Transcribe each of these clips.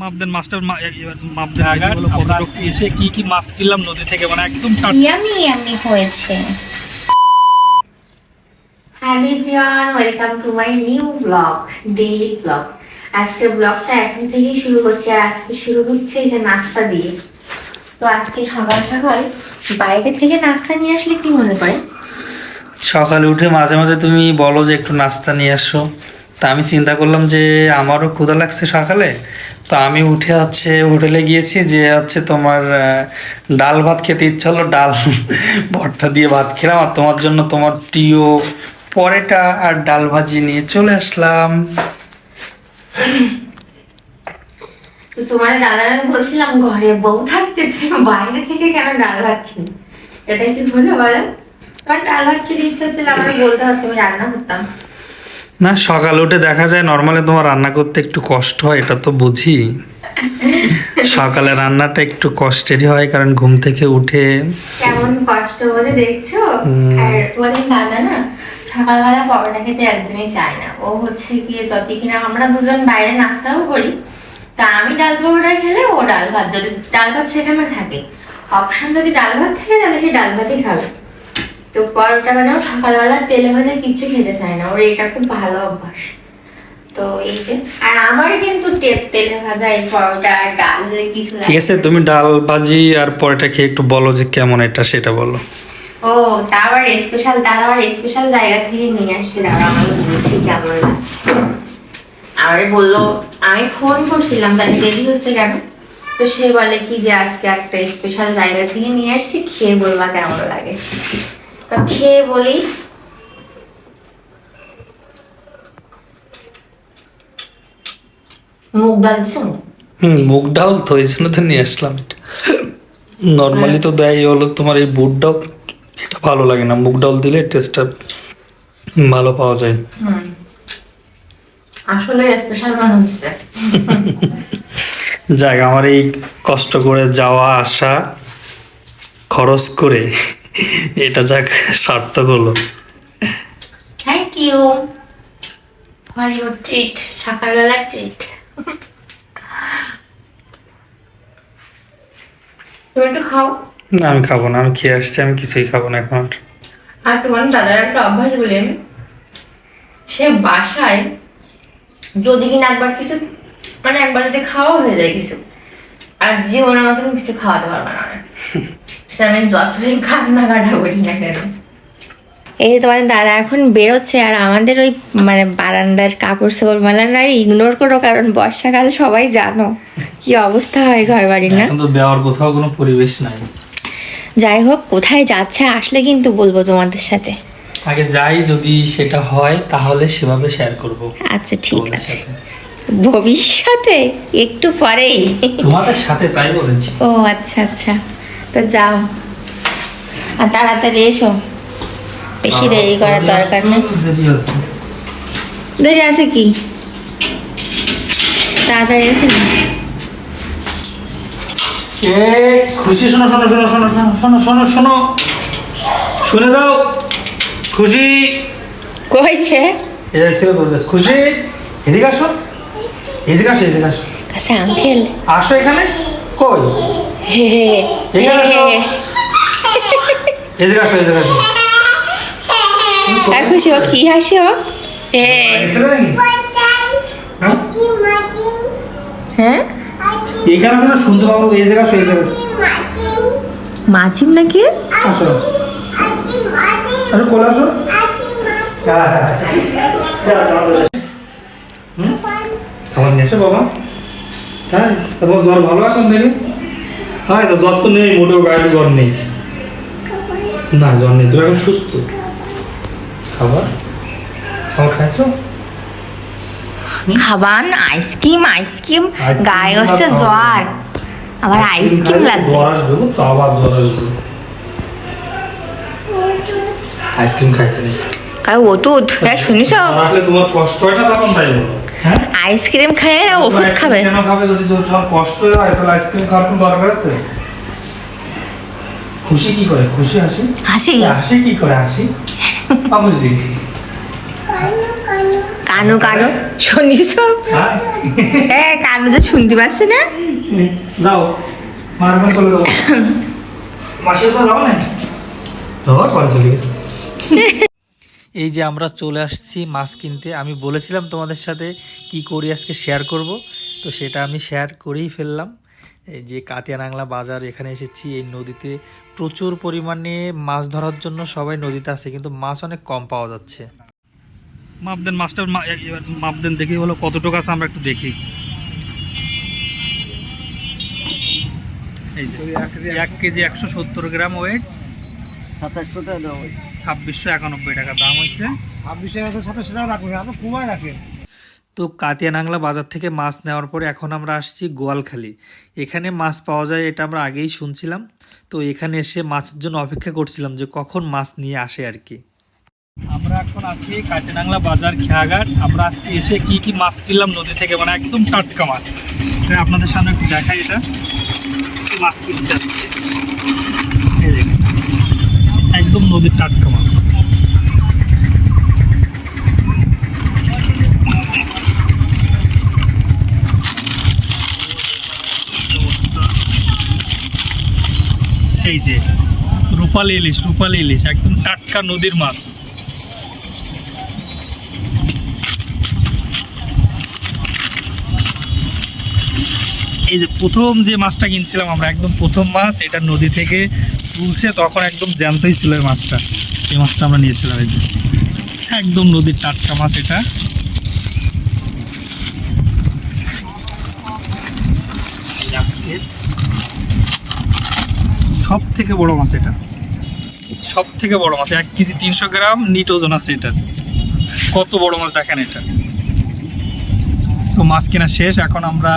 মাপ দেন মাছটার মাপ দেন আমরা এসে কি কি মাছ কিনলাম নদী থেকে? মানে একদম ইয়ামি ইয়ামি হয়েছে। Hello everyone welcome to my new blog daily blog. আজকের ব্লগটা এখন থেকেই শুরু করছি আর আজকে শুরু হচ্ছে যে নাস্তা দিয়ে। তো আজকে সকাল সকাল বাইরে থেকে নাস্তা নিয়ে আসলে কি মনে করে? সকালে উঠে মাঝে মাঝে তুমি বলো যে একটু নাস্তা নিয়ে আসো। তা আমি চিন্তা করলাম যে আমারও ক্ষুধা লাগছে সকালে তো আমি উঠে হচ্ছে, হোটেলে গিয়েছি যে হচ্ছে তোমার ডাল ভাত খেতে ইচ্ছা হলো, ডাল, ভর্তা দিয়ে ভাত খেলাম, আর তোমার জন্য তোমার প্রিয় পরেটা আর ডাল ভাজি নিয়ে চলে আসলাম। তোমার আমি বলছিলাম ঘরে বউ থাকতে বাইরে থেকে কেন ডাল ভাত কিনি এটাই কি হলো বলো? কারণ ডাল ভাত খেতে ইচ্ছা ছিল আমার বলতে পারতো আমি রান্না করতাম। না সকালে উঠে দেখা যায় নর্মালি তোমার রান্না করতে একটু কষ্ট হয় এটা তো বুঝি। সকালে রান্নাটা একটু কষ্টেরই হয় কারণ ঘুম থেকে উঠে কেমন কষ্ট বলে দেখছ। আর তোমাদের দাদা না সকালবেলা পরোটা খেতে একদমই চায় না। ও হচ্ছে গিয়ে যদি কিনা আমরা দুজন বাইরে নাস্তাও করি তা আমি ডাল পরোটা খেলে ও ডাল ভাত। যদি ডাল ভাত সেখানে থাকে অপশন যদি ডাল ভাত থাকে তাহলে সে ডাল ভাতই খাবে। তো পরোটা বানাও সকালবেলা তেলে ভাজা কিচ্ছু খেতে চায় না ওর এটা খুব ভালো অভ্যাস। তো এই যে আর আমার কিন্তু তেলে ভাজা এই পরোটা আর ডাল কিছু ঠিক আছে তুমি ডাল ভাজি আর পরেটা খেয়ে একটু বলো যে কেমন এটা সেটা বলো। ও তা আবার স্পেশাল তার আবার স্পেশাল জায়গা থেকে নিয়ে আসছে দাঁড়া আমাকে বলছি কেমন লাগছে। আমারে বলল আমি ফোন করছিলাম তাই দেরি হচ্ছে কেন? তো সে বলে কি যে আজকে একটা স্পেশাল জায়গা থেকে নিয়ে আসছি খেয়ে বলবা কেমন লাগে। তো খেয়ে বলি। মুগ ডাল হুম মুগ ডাল তো এই জন্য তো নিয়ে আসলাম এটা। নর্মালি তো দেয় হলো তোমার এই বুট ডাল এটা ভালো লাগে না। মুগ ডাল দিলে টেস্টটা ভালো পাওয়া যায়। আসলে স্পেশাল মনে হচ্ছে যাক আমার এই কষ্ট করে যাওয়া আসা খরচ করে এটা যাক সার্থক হলো thank you for your treat সকালবেলা ট্রিট তুমি একটু খাও। না আমি খাব না আমি খেয়ে আসছি আমি কিছুই খাব না এখন আর। তোমার দাদার একটা অভ্যাস বলি আমি। সে বাসায় যদি কিনা একবার কিছু মানে একবার যদি খাওয়া হয়ে যায় কিছু আর জীবনের মতন কিছু খাওয়াতে পারবে না। আমি যতই কান্না কাটা করি না কেন? এই যে তোমাদের দাদা এখন বেরোচ্ছে আর আমাদের ওই মানে বারান্দার কাপড় চোপড় মেলান আর ইগনোর করো কারণ বর্ষাকাল সবাই জানো। কি অবস্থা হয় ঘর বাড়ির না তো দেওয়ার কোথাও কোনো পরিবেশ নাই। যাই হোক কোথায় যাচ্ছে আসলে কিন্তু বলব তোমাদের সাথে। আগে যাই যদি সেটা হয় তাহলে সেভাবে শেয়ার করব আচ্ছা ঠিক আছে। ভবিষ্যতে একটু পরেই। তোমাদের সাথে তাই বলেছি। ও আচ্ছা আচ্ছা। তো যাও। আর তাড়াতাড়ি এসো। বেশি দেরি করার দরকার নেই। দেরি আছে। কি? তাড়াতাড়ি এসো খুশি? শোনো শোনো শোনো শোনো শোনো শোনো শোনো শুনে। দাও খুশি? কইছে? এদের ছেলে বলবে খুশি? এদিকে আসো। এদিকে আসো এদিকে আসো। কাছে আঙ্কেল। আসো এখানে? কই? হে হে হে এদিকে আসো। এদিকে আসো কি হাসি ও হ্যাঁ? হ্যাঁ? এই গান আসলে পাবো এই জায়গা সেই জায়গা মাছিম নাকি? আসো। আরে কোলে আসো। খাবার নিয়ে বাবা। হ্যাঁ তোমার জ্বর ভালো এখন হ্যাঁ তো জ্বর তো নেই মোটেও গায়ে জ্বর নেই। না জ্বর নেই তুমি এখন সুস্থ। খাবার? খাবার খাইছো? খাবান আইসক্রিম আইসক্রিম গায়ে হচ্ছে জ্বর। আবার আইসক্রিম লাগবে। জ্বর আসবে তো আবার জ্বর আসবে। আইসক্রিম খাইতে নেই। শুনিস আসলে তোমার কষ্ট হয় না তখন তাই বলো আইসক্রিম খেয়ে ওষুধ আইসক্রিম খাবে। কেন খাবে? যদি তোর তোমার কষ্ট হয় তাহলে আইসক্রিম খাওয়ার কোনো দরকার আছে? খুশি কি করে? খুশি হাসি? হাসি? হাসি কি করে? হাসি? খুশি কানু কানু শুনিস? হ্যাঁ। এ কানু যে শুনতে পাচ্ছি না? যাও মার চলে যাব মাসের পর যাব না তোর পরে চলে গেছে। এই যে আমরা চলে আসছি মাছ কিনতে আমি বলেছিলাম তোমাদের সাথে কি করি আজকে শেয়ার করব। তো সেটা আমি শেয়ার করেই ফেললাম। এই যে কাতিয়ানাংলা বাজার এখানে এসেছি। এই নদীতে প্রচুর পরিমাণে মাছ ধরার জন্য সবাই নদীতে আসে কিন্তু মাছ অনেক কম পাওয়া যাচ্ছে। মাপ দেন মাছটা মা- এ- এবার মাপ দেন দেখি হলো কতটুকু আছে আমরা একটু দেখি। এই যে এক কেজি একশো সত্তর গ্রাম ওয়েট সাতাশশো টাকা দেওয়া ছাব্বিশশো একানব্বই টাকা দাম হয়েছে ছাব্বিশশো সাতাশশো টাকা রাখুন এত কমায় রাখেন তো কাতিয়ানাংলা বাজার থেকে মাছ নেওয়ার পরে এখন আমরা আসছি গোয়ালখালি। এখানে মাছ পাওয়া যায় এটা আমরা আগেই শুনছিলাম। তো এখানে এসে মাছের জন্য অপেক্ষা করছিলাম যে কখন মাছ নিয়ে আসে আর কি। আমরা এখন আছি কাটিনাংলা বাজার খেয়াঘাট। আমরা আজকে এসে কি কি মাছ কিনলাম নদী থেকে মানে একদম টাটকা মাছ। আপনাদের সামনে একটু দেখাই এটা। মাছ কিনছে আজকে। একদম নদীর টাটকা মাছ। এই যে, রূপালি ইলিশ রূপালি ইলিশ, একদম টাটকা নদীর মাছ। এই যে প্রথম যে মাছটা কিনছিলাম আমরা, একদম প্রথম মাছ, এটা নদী থেকে তুলছে, তখন একদম জ্যান্তই ছিল এই মাছটা। এই মাছটা আমরা নিয়েছিলাম এই যে। একদম নদীর টাটকা মাছ এটা। সব থেকে বড় মাছ এটা। সব থেকে বড় মাছ, এক কেজি তিনশো গ্রাম, নিট ওজন আছে এটা কত বড় মাছ দেখেন এটা। তো মাছ কেনা শেষ, এখন আমরা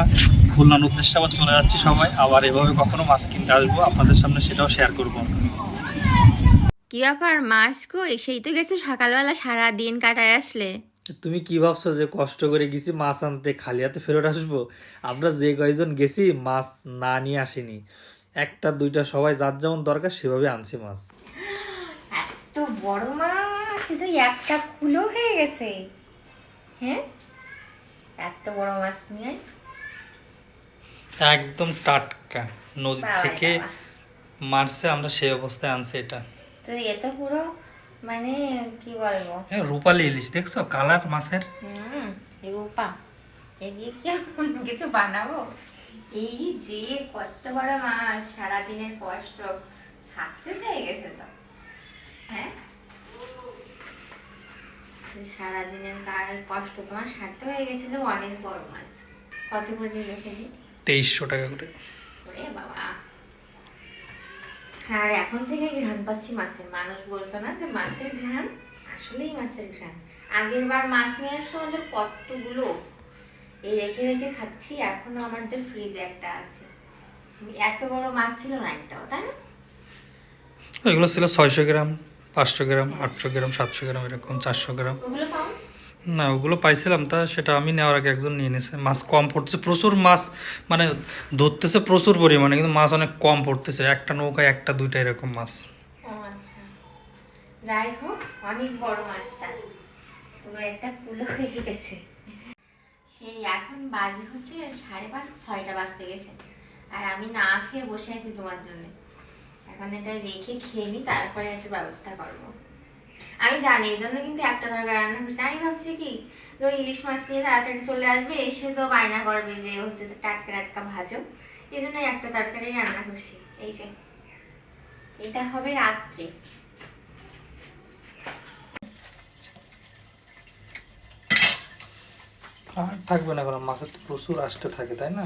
খুলনার উদ্দেশ্যে আবার চলে যাচ্ছি সবাই। আবার এভাবে কখনো মাছ কিনতে আসব আপনাদের সামনে সেটাও শেয়ার করব। কি ব্যাপার মাস কই? সেই তো গেছো সকালবেলা সারা দিন কাটায় আসলে। তুমি কি ভাবছ যে কষ্ট করে গেছি মাছ আনতে খালি হাতে ফেরত আসব? আমরা যে কয়জন গেছি মাছ না নিয়ে আসিনি। একটা দুইটা সবাই যার যেমন দরকার সেভাবে আনছি মাছ। এত বড় মাছ তো একটা কুলো হয়ে গেছে। হ্যাঁ? এত বড় মাছ নিয়ে? একদম টাটকা। নদী থেকে মারছে আমরা সেই অবস্থায় আনছি এটা। তো এ তো পুরো মানে কি বলব? এ, রূপালি ইলিশ দেখছ? কালার মাছের। হুম রূপা। এদিকে কিছু বানাবো? এই যে কত বড় মাছ সারাদিনের কষ্ট। সাকসেস হয়ে গেছে তো। হ্যাঁ? সারাদিনের কার কষ্ট? তোমার সারতে হয়ে গেছে তো অনেক বড় মাছ। কত করে নিল কেজি তেইশশো টাকা করে। আর এখন থেকে ঘ্রাণ পাচ্ছি মাছের। মানুষ বলতো না যে মাছের ঘ্রাণ আসলেই মাছের ঘ্রাণ। আগের বার মাছ নিয়ে আসছে আমাদের কতগুলো এই রেখে রেখে খাচ্ছি এখনও আমাদের ফ্রিজে একটা আছে। এত বড় মাছ ছিল না একটাও তাই না? এগুলো ছিল ছয়শো গ্রাম পাঁচশো গ্রাম আটশো গ্রাম সাতশো গ্রাম এরকম চারশো গ্রাম। ওগুলো পাও না, ওগুলো পাইছিলাম, তা সেটা আমি নেওয়ার আগে একজন নিয়ে নিয়েছে মাছ কম পড়তেছে, প্রচুর মাছ মানে ধরতেছে প্রচুর পরিমাণে, কিন্তু মাছ অনেক কম পড়তেছে, একটা নৌকায় একটা, দুইটা এরকম মাছ। আচ্ছা। যাই হোক, অনেক বড় মাছটা। পুরো একটা কুলো হয়ে গেছে। সেই এখন বাজে হচ্ছে সাড়ে পাঁচ, ছয়টা বাজতে গেছে। আর আমি না খেয়ে বসে আছি তোমার জন্য। এখন এটা রেখে খেয়ে নি, তারপরে একটা ব্যবস্থা করব। আমি জানি, এই জন্য কিন্তু একটা তরকারি রান্না করছি আমি ভাবছি কি, যে ওই ইলিশ মাছ নিয়ে তাড়াতাড়ি চলে আসবে, এসে তো বায়না করবে যে হচ্ছে তো টাটকা টাটকা ভাজো। এই জন্য একটা তরকারি রান্না করছি, এই যে। এটা হবে রাত্রে। আর থাকবে না কোনো মাছের তো প্রচুর আসতে থাকে, তাই না?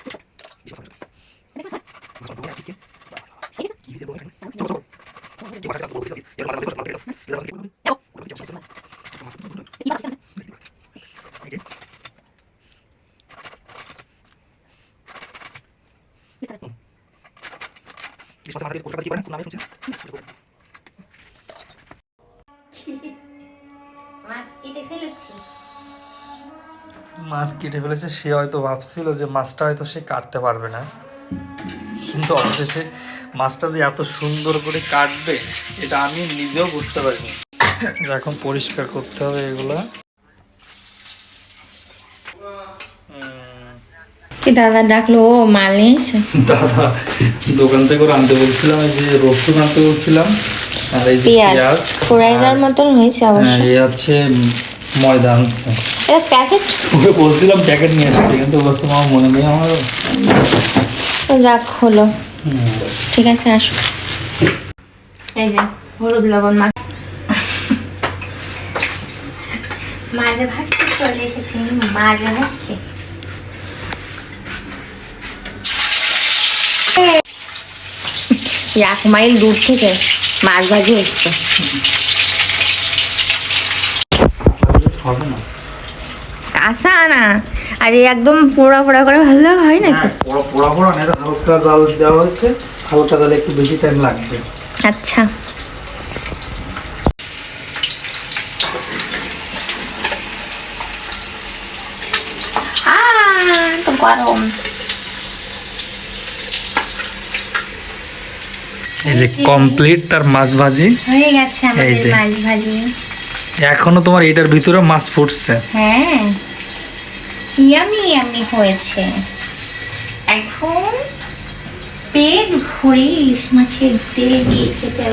মাছ কেটে ফেলেছি সে হয়তো ভাবছিল যে মাছটা হয়তো সে কাটতে পারবে না। কিন্তু অবশেষে মাছটা যে এত সুন্দর করে কাটবে এটা আমি নিজেও বুঝতে পারিনি। এখন পরিষ্কার করতে হবে এগুলো। কি দাদা ডাকলো? ও মাল নিয়েছে দাদা দোকান থেকে ওরা আনতে বলছিলাম এই যে রসুন আনতে বলছিলাম আর এই যে পেঁয়াজ। ফোড়াই মতন হয়েছে অবশ্য। হ্যাঁ এই হচ্ছে ময়দা আনছে। এটা প্যাকেট ওকে বলছিলাম প্যাকেট নিয়ে আসতে কিন্তু বলছে আমার মনে নেই আমার যাক হলো। ঠিক আছে আসো। এই যে হলুদ লবণ মাছ মাঝে ভাসতে চলে এসেছি মাঝে ভাসতে। এক মাইল দূর থেকে মাছ ভাজি হচ্ছে হবে না আর একদম পোড়া পোড়া করে ভাজলে হয় না হ্যাঁ পোড়া পোড়া পোড়া না হালকা দেওয়া হয়েছে হালকা একটু বেশি টাইম লাগবে। আচ্ছা। গরম। এই যে কমপ্লিট তার মাছ ভাজি। হয়ে গেছে আমাদের মাছ ভাজি। এখনও তোমার এটার ভিতরে মাছ ফুটছে। হ্যাঁ। ইয়ামি ইয়ামি হয়েছে। এখন পেট ভরে ইলিশ মাছের তেল দিয়ে খেতে